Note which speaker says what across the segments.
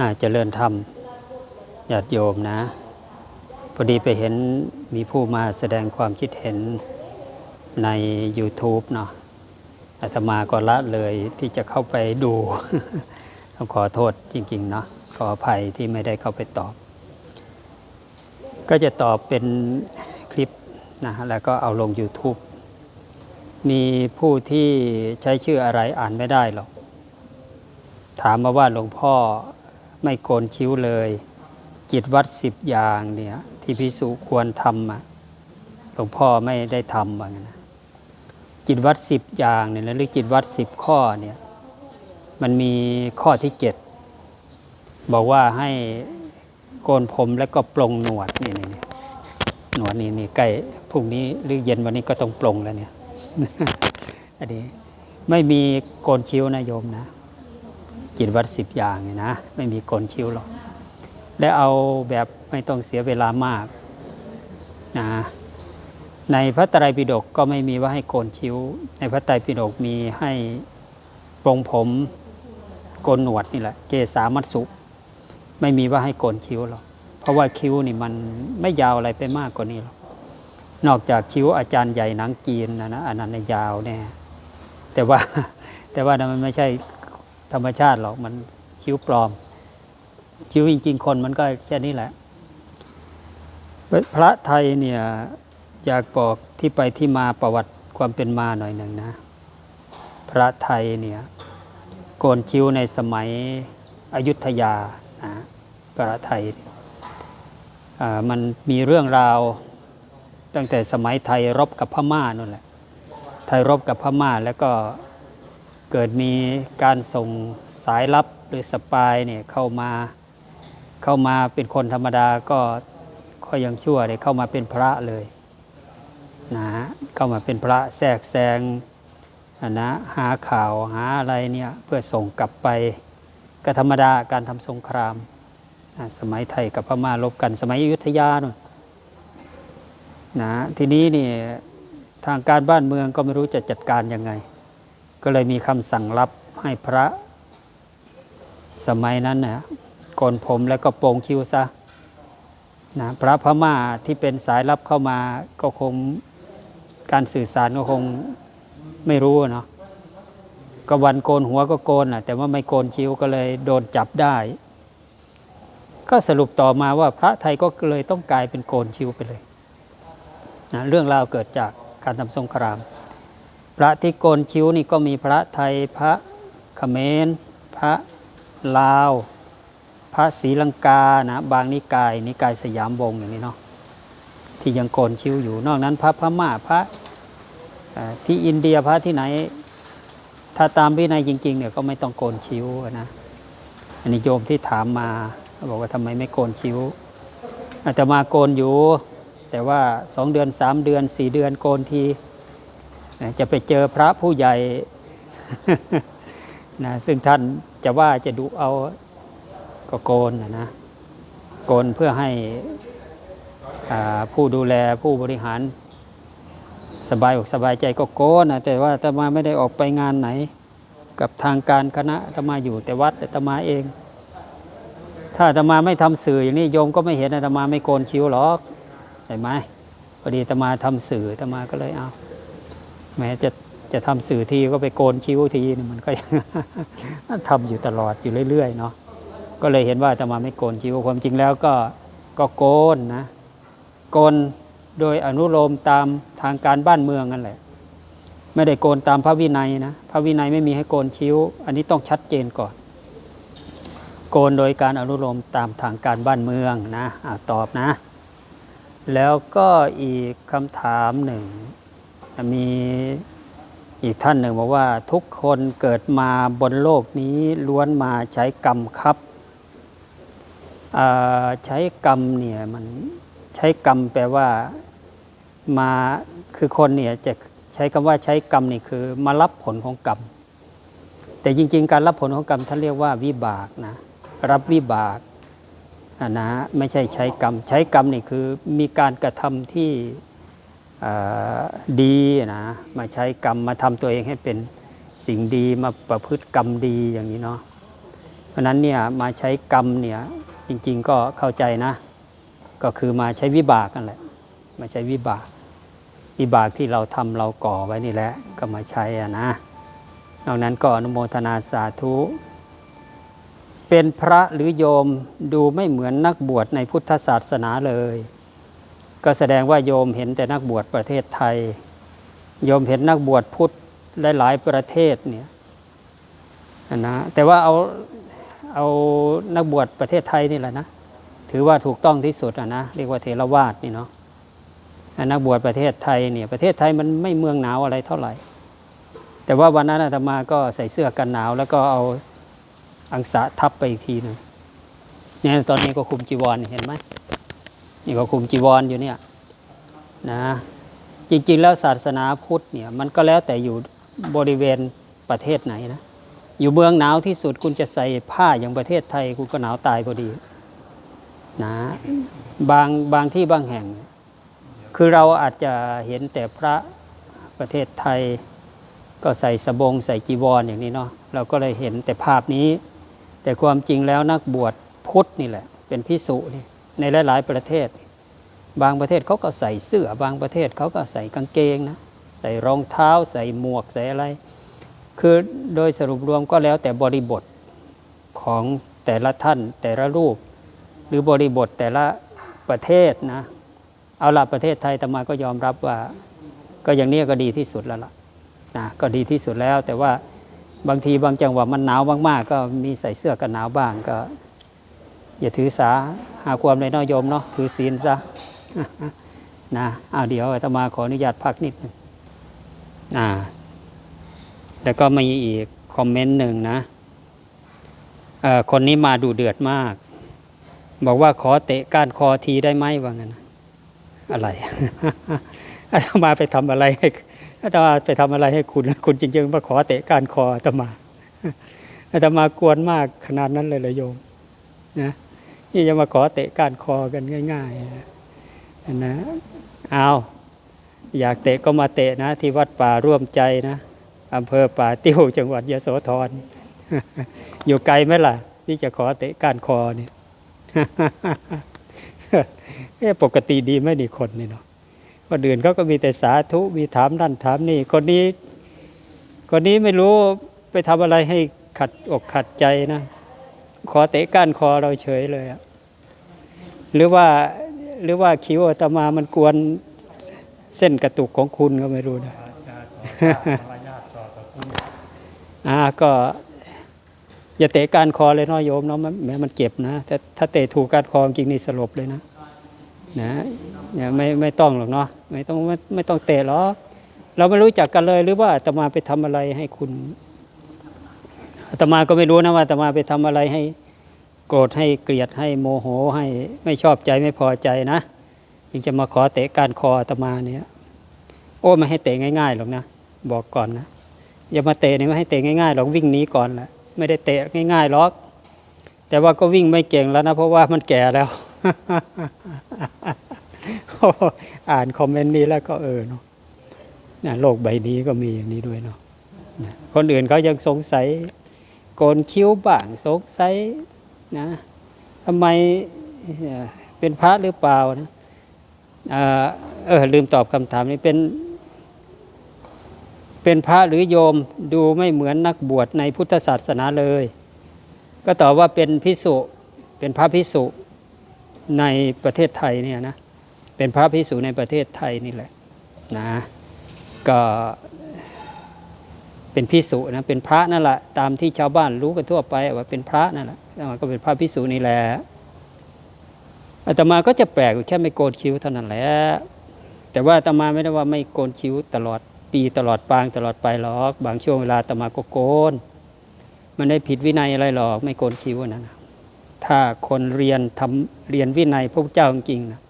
Speaker 1: อาเจริญธรรมญาติโยมนะ พอดีไปเห็นมีผู้มาแสดงความคิดเห็นใน YouTube เนาะอาตมาก็ละเลยที่จะเข้าไปดู ต้องขอโทษจริงๆเนาะขออภัยที่ไม่ได้เข้าไปตอบ ก็จะตอบเป็นคลิปนะแล้วก็เอาลง YouTube มีผู้ที่ใช้ชื่ออะไรอ่านไม่ได้หรอก ถามมาว่าหลวงพ่อ ไม่โกนคิ้วเลยกิจวัดสิบอย่างเนี่ยที่พิสุควรทำอะหลวงพ่อไม่ได้ทำว่างั้นนะกิจวัดสิบอย่างเนี่ยหรือกิจวัดสิบข้อเนี่ยมันมีข้อที่เจ็ดบอกว่าให้โกนผมแล้วก็ปลงหนวดนี่นี่นี่หนวดนี่นี่ใกล้พรุ่งนี้หรือเย็นวันนี้ก็ต้องปลงแล้วเนี่ยอันนี้ไม่มีโกนคิ้วนะโยมนะ กิจวัตรสิบอย่างเนี่ยนะ ไม่มีโกนคิ้วหรอกและเอาแบบไม่ต้องเสียเวลามากนะในพระไตรปิฎกก็ไม่มีว่าให้โกนคิ้ว ในพระไตรปิฎกมีให้ปรงผมโกนหนวดนี่แหละ เกสามัตสุ ไม่มีว่าให้โกนคิ้วหรอกเพราะว่าคิ้วนี่มันไม่ยาวอะไรไปมากกว่านี้หรอกนอกจากคิ้วอาจารย์ใหญ่หนังจีนนะนะอันนั้นยาวแน่แต่ว่าแต่ว่ามันไม่ใช่ ธรรมชาติหรอกมันคิ้วปลอม คิ้วจริง ๆ คนมันก็แค่นี้แหละ พระไทยเนี่ยอยากบอกที่ไปที่มาประวัติความเป็นมาหน่อยหนึ่งนะ พระไทยเนี่ยโกนคิ้วในสมัยอยุธยานะพระไทยมันมีเรื่องราวตั้งแต่สมัยไทยรบกับพม่านั่นแหละไทยรบกับพม่าแล้วก็ เกิดมีการส่งสายลับหรือสปายเนี่ยเข้ามาเข้ามาเป็นคนธรรมดาก็ก็ยังชั่วเลยเข้ามาเป็นพระเลยนะฮะเข้ามาเป็นพระแทรกแซงนะหาข่าวหาอะไรเนี่ยเพื่อส่งกลับไปก็ธรรมดาการทำสงครามอะสมัยไทยกับพม่าลบกันสมัยอยุธยาน่นนะทีนี้นี่ทางการบ้านเมืองก็ไม่รู้จะจัดการยังไง ก็เลยมีคำสั่งรับให้พระสมัยนั้นนะโกนผมแล้วก็โปรงคิ้วซะนะพระพม่าที่เป็นสายรับเข้ามาก็คงการสื่อสารก็คงไม่รู้เนาะก็วันโกนหัวก็โกนนะแต่ว่าไม่โกนคิ้วก็เลยโดนจับได้ ก็สรุปต่อมาว่าพระไทยก็เลยต้องกลายเป็นโกนคิ้วไปเลยนะเรื่องราวเกิดจากการทำสงคราม พระที่โกนคิ้วนี่ก็มีพระไทยพระเขมรพระลาว พระศรีลังกานะบางนิกาย นิกายสยามวงอย่างนี้เนาะที่ยังโกนคิ้วอยู่นอกนั้น พระพม่าพระที่อินเดียพระที่ไหน ถ้าตามวินัยจริงๆเนี่ยก็ไม่ต้องโกนคิ้วนะอันนี้โยมที่ถามมาบอกว่าทำไมไม่โกนคิ้วอาตมาโกนอยู่ แต่ว่าสองเดือนสามเดือนสี่เดือนโกนที จะไปเจอพระผู้ใหญ่นะซึ่งท่านจะว่าจะดูเอาก็โกนนะนะโกนเพื่อให้ผู้ดูแลผู้บริหารสบายอกสบายใจก็โกนนะแต่ว่าตมาไม่ได้ออกไปงานไหน กับทางการคณะตมาอยู่แต่วัดตมาเอง ถ้าตมาไม่ทำสื่ออย่างนี้โยมก็ไม่เห็นอาตมาไม่โกนคิ้วหรอกเห็นไหมพอดีตมาทำสื่อตมาก็เลยเอา แม้จะจะทำสื่อทีก็ไปโกนคิ้วทีนี่มันก็ยังทำอยู่ตลอดอยู่เรื่อยๆเนาะก็เลยเห็นว่าอาตมาไม่โกนคิ้วความจริงแล้วก็ก็โกนนะโกนโดยอนุโลมตามทางการบ้านเมืองนั่นแหละ ไม่ได้โกนตามพระวินัยนะพระวินัยไม่มีให้โกนคิ้ว อันนี้ต้องชัดเจนก่อน โกนโดยการอนุโลมตามทางการบ้านเมืองนะอะตอบนะ แล้วก็อีกคำถามหนึ่ง มีอีกท่านหนึ่งบอกว่าทุกคนเกิดมาบนโลกนี้ล้วนมาใช้กรรมครับใช้กรรมเนี่ยมันใช้กรรมแปลว่ามาคือคนเนี่ยจะใช้คำว่าใช้กรรมนี่คือมารับผลของกรรม แต่จริง ๆ การรับผลของกรรมท่านเรียกว่าวิบากนะรับวิบากนะไม่ใช่ใช้กรรม ใช้กรรมนี่คือมีการกระทำที่ ดีนะมาใช้กรรมมาทำตัวเองให้เป็นสิ่งดีมาประพฤติกรรมดีอย่างนี้เนาะเพราะฉะนั้นเนี่ยมาใช้กรรมเนี่ยจริง ๆ ก็เข้าใจนะ ก็คือมาใช้วิบากกันแหละมาใช้วิบาก วิบากที่เราทำเราก่อไว้นี่แหละก็มาใช้อะนะนอกนั้นก็อนุโมทนาสาธุ เป็นพระหรือโยมดูไม่เหมือนนักบวชในพุทธศาสนาเลย ก็แสดงว่าโยมเห็นแต่นักบวชประเทศไทย โยมเห็นนักบวชพุทธหลาย ๆ ประเทศเนี่ยนะแต่ว่าเอาเอานักบวชประเทศไทยนี่แหละนะถือว่าถูกต้องที่สุดอะนะเรียกว่าเทรวาสนี่เนาะนักบวชประเทศไทยเนี่ยประเทศไทยมันไม่เมืองหนาวอะไรเท่าไหร่ แต่ว่าวันนั้นอาตมาก็ใส่เสื้อกันหนาว แล้วก็เอาอังสะทับไปอีกทีหนึงเนี่ยตอนนี้ก็คุมจีวรเห็นไหม นี่ก็คุมจีวรอยู่เนี่ยนะจริงๆแล้วศาสนาพุทธเนี่ยมันก็แล้วแต่อยู่บริเวณประเทศไหนนะอยู่เมืองหนาวที่สุดคุณจะใส่ผ้าอย่างประเทศไทย คุณก็หนาวตายพอดีนะบางบางที่บางแห่ง คือเราอาจจะเห็นแต่พระประเทศไทย ก็ใส่สบงใส่จีวรอย่างนี้เนาะเราก็เลยเห็นแต่ภาพนี้ แต่ความจริงแล้วนักบวชพุทธนี่แหละ เป็นพิสุนี่ ในหลาย ๆ ประเทศ บางประเทศเขาก็ใส่เสื้อบางประเทศเขาก็ใส่กางเกงนะใส่รองเท้า ใส่หมวกใส่อะไร คือโดยสรุปรวมก็แล้วแต่บริบทของแต่ละท่านแต่ละรูป หรือบริบทแต่ละประเทศนะเอาละประเทศไทยแต่มาก็ยอมรับว่า ก็อย่างนี้ก็ดีที่สุดแล้วล่ะนะก็ดีที่สุดแล้วแต่ว่าบางทีบางจังหวะมันหนาวมากๆ ก็มีใส่เสื้อกันหนาวบ้างก็ อย่าถือสาหาความในน้อยโยมเนาะถือศีลซะนะเอาเดี๋ยวอาตมาขออนุญาตพักนิดหนึงอ่าแล้วก็มีอีกคอมเมนต์หนึ่งนะเอ่อคนนี้มาดูเดือดมาก บอกว่าขอเตะก้านคอทีได้ไหมว่างั้นอะไรอาตมาไปทำอะไรให้อาตมาไปทำอะไรให้คุณ คุณจริงๆมาขอเตะก้านคออาตมาอาตมากวนมากขนาดนั้นเลยเลยโยมนะ นี่จะมาขอเตะก้านคอกันง่ายๆนะเอาอยากเตะก็มาเตะนะ ที่วัดป่าร่วมใจนะอำเภอป่าติ้วจังหวัดยโสธรอยู่ไกลไหมล่ะ ที่จะขอเตะก้านคอเนี่ยปกติดีไม่ดีคนนี่เนาะคนอื่นเขาก็มีแต่สาธุมีถามนั่นถามนี่ คนนี้ คนนี้ไม่รู้ไปทำอะไรให้ขัดอกขัดใจนะ ขอเตะก้านคอเราเฉยเลยอะหรือว่าหรือว่าคิ้วอาตมามันกวนเส้นกระตุกของคุณก็ไม่รู้นะอ่าก็อย่าเตะก้านคอเลยเนาะโยมเนาะมันแม้มันเจ็บนะแต่ถ้าเตะถูกก้านคอจริงนี่สลบเลยนะนะเนี่ยไม่ไม่ต้องหรอกเนาะไม่ต้องไม่ไม่ต้องเตะหรอกเราไม่รู้จักกันเลยหรือว่าอาตมาไปทำอะไรให้คุณ อาตมาก็ไม่รู้นะว่าอาตมาไปทำอะไรให้โกรธให้เกลียดให้โมโหให้ไม่ชอบใจไม่พอใจนะยังจะมาขอเตะกานคออาตมาเนี่ยโอ้ไม่ให้เตะง่ายๆหรอกนะบอกก่อนนะอย่ามาเตะนี่ไม่ให้เตะง่ายๆหรอกวิ่งหนีก่อนแหละไม่ได้เตะง่ายๆหรอก แต่ว่าก็วิ่งไม่เก่งแล้วนะ เพราะว่ามันแก่แล้วอ่านคอมเมนต์นี้แล้วก็เออเนาะโลกใบนี้ก็มีอย่างนี้ด้วยเนาะคนอื่นเขายังสงสัย โกนคิ้วบ้างสงสัยนะทำไมเป็นพระหรือเปล่านะเออลืมตอบคำถามนี้เป็น เป็นพระหรือโยมดูไม่เหมือนนักบวชในพุทธศาสนาเลย ก็ตอบว่าเป็นพิสุเป็นพระพิสุในประเทศไทยเนี่ยนะเป็นพระพิสุในประเทศไทยนี่แหละนะก็ เป็นพิสุนะเป็นพระนั่นแหละตามที่ชาวบ้านรู้กันทั่วไปว่าเป็นพระนั่นแหละแล้วมันก็เป็นพระพิสุนี่แหละอาตมาก็จะแปลกแค่ไม่โกนคิ้วเท่านั้นแหละแต่ว่าอาตมาไม่ได้ว่าไม่โกนคิ้วตลอดปีตลอดปางตลอดไปหรอก บางช่วงเวลาอาตมาก็โกน มันได้ผิดวินัยอะไรหรอกไม่โกนคิ้วนะนะถ้าคนเรียนทำเรียนวินัยพระพุทธเจ้าจริงๆนะ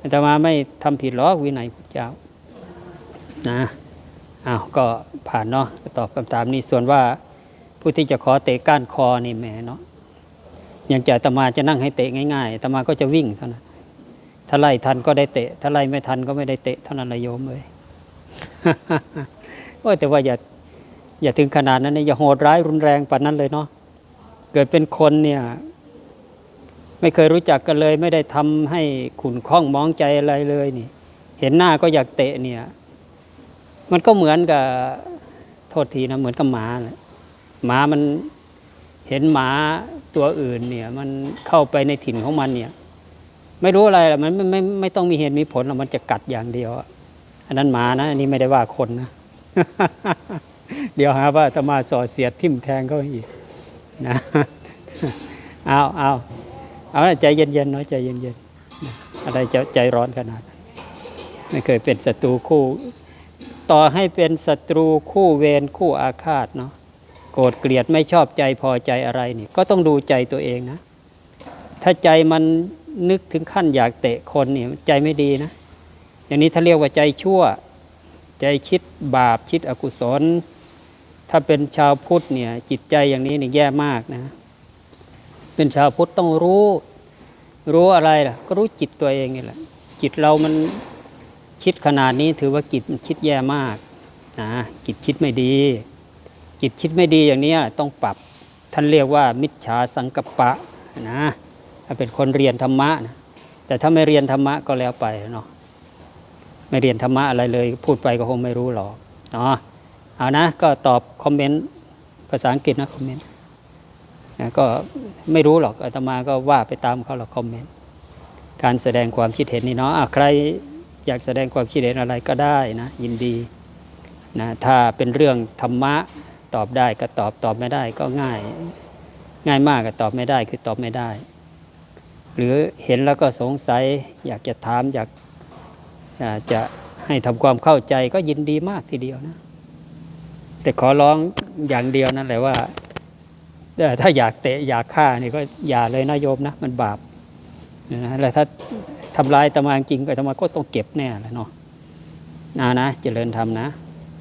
Speaker 1: อาตมาไม่ทำผิดหรอกวินัยพระพุทธเจ้านะ อ้าวก็ผ่านเนาะตอบคำถามนี้ส่วนว่าผู้ที่จะขอเตะก้านคอนี่แหมเนาะอย่างจะอาตมาจะนั่งให้เตะง่ายๆตมาก็จะวิ่งเท่านั้นถ้าไล่ทันก็ได้เตะ ถ้าไล่ไม่ทันก็ไม่ได้เตะเท่านั้นละโยมเลยว่าแต่ว่าอย่าอย่าถึงขนาดนั้นนะอย่าโหดร้ายรุนแรงปานนั้นเลยเนาะเกิดเป็นคนเนี่ยไม่เคยรู้จักกันเลย ไม่ได้ทำให้ขุนข้องมองใจอะไรเลยนี่ เห็นหน้าก็อยากเตะเนี่ย มันก็เหมือนกับโทษทีนะเหมือนกับหมาแหละหมามันเห็นหมาตัวอื่นเนี่ย มันเข้าไปในถิ่นของมันเนี่ย ไม่รู้อะไรหรอกมันไม่ไม่ไม่ต้องมีเหตุมีผลหรอกมันจะกัดอย่างเดียวอันนั้นหมานะอันนี้ไม่ได้ว่าคนนะ เดี๋ยวหาว่าอาตมาสอดเสียดทิ่มแทงเขาอีกนะเอาเอาเอาใจเย็นๆเนาะใจเย็นๆอะไรจะใจร้อนขนาด ไม่เคยเป็นศัตรูคู่ ต่อให้เป็นศัตรูคู่เวรคู่อาฆาตเนาะโกรธเกลียดไม่ชอบใจพอใจอะไรนี่ ก็ต้องดูใจตัวเองนะ ถ้าใจมันนึกถึงขั้นอยากเตะคนนี่ใจไม่ดีนะ อย่างนี้ถ้าเรียกว่าใจชั่ว ใจคิดบาปคิดอกุศล ถ้าเป็นชาวพุทธเนี่ย จิตใจอย่างนี้นี่แย่มากนะ เป็นชาวพุทธต้องรู้ รู้อะไรล่ะ ก็รู้จิตตัวเองนี่แหละ จิตเรามัน คิดขนาดนี้ถือว่าจิตมันคิดแย่มากนะจิตคิดไม่ดีจิตคิดไม่ดีอย่างนี้ต้องปรับท่านเรียกว่ามิจฉาสังกปะนะถ้าเป็นคนเรียนธรรมะนะแต่ถ้าไม่เรียนธรรมะก็แล้วไปเนาะไม่เรียนธรรมะอะไรเลย พูดไปก็คงไม่รู้หรอกเนาะเอานะก็ตอบคอมเมนต์ภาษาอังกฤษนะคอมเมนต์นะก็ไม่รู้หรอกอาตมาก็ว่าไปตามเขาหรอกคอมเมนต์การแสดงความคิดเห็นนี่เนาะะใคร อยากแสดงความคิดเห็นอะไรก็ได้นะยินดีนะถ้าเป็นเรื่องธรรมะตอบได้ก็ตอบตอบไม่ได้ก็ง่าย ง่ายมากก็ตอบไม่ได้คือตอบไม่ได้ หรือเห็นแล้วก็สงสัย อยากจะถามอยากจะให้ทำความเข้าใจก็ยินดีมากทีเดียวนะ แต่ขอร้องอย่างเดียวนั่นแหละว่าถ้าอยากเตะอยากฆ่านี่ก็อย่าเลยนะโยมนะ มันบาปนะแล้วถ้า ทำลายตะมาจริงก็ตะมาก็ต้องเก็บแน่แหละเนาะนะนะเจริญธรรมนะ